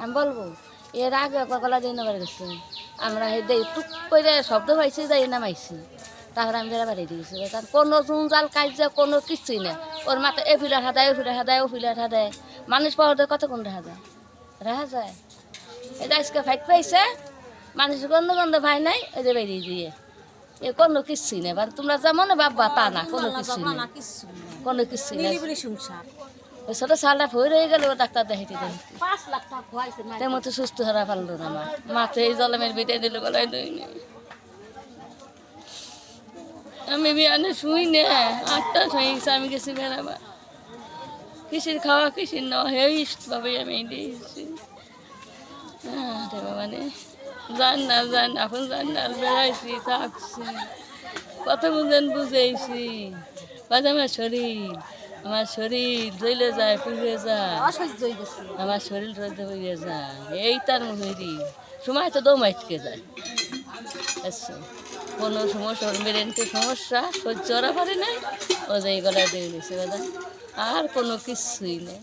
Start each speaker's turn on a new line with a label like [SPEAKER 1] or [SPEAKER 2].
[SPEAKER 1] আমি বলব এর আগে একবার গলা দিয়ে নেবার গেছে। আমরা দেই টুক করে শব্দ পাইছি যাই নামাইছি তারপরে আমি বেড়া বাড়ি দিয়েছি। তার কোনো জঞ্জাল কাজে কোনো কিছুই না ওর মাথা এ ফিলার হাদায় ও ফিলার হাদায় ও ফিলার হাদায়। মানুষ পাওয়া যায় কতক্ষণ রাখা যায় রাখা যায়। এটা আজকে ফাইট পাইছে মানুষ গন্ধ গন্ধ ভাই নাই ওই যে বেরিয়ে দিয়ে। এ কোনো কিছুই নেই। তোমরা যেমন বাবা তা না কোনো কিছুই নেই।
[SPEAKER 2] কিছু
[SPEAKER 1] কোনো কিছুই নেই। ওই ছোট সালটা ভয় রয়ে গেল ডাক্তার দেখাইতে
[SPEAKER 2] খোয়াইছে
[SPEAKER 1] তেমন তো সুস্থ হারা পারল না আমার মাথে এই জলমের বিটে দিল গলায় দইনি আমি বিয়ানে শুই নে আটটা শুই আমি গেছি বেড়াবা। কিসির খাওয়া কিসির ন হেই ভাবে আমি দিয়েছি। বাবা নে। জান না জান এখন জান না বেড়াইছি থাকছি। কত বুঝেন বুঝেছি বাজ আমার শরীর আমার শরীর জ্বলে যায় পুড়ে যায়। আমার শরীর রোদে হয়ে যায়। এই তার মুহুরি সময় তো দম আটকে যায়। আচ্ছা কোনো সমস্যা ওর সমস্যা সহ্য করা পারে নাই। ও যে গলা গলায় দিয়ে দিয়েছে দাদা আর কোনো কিছুই নেই।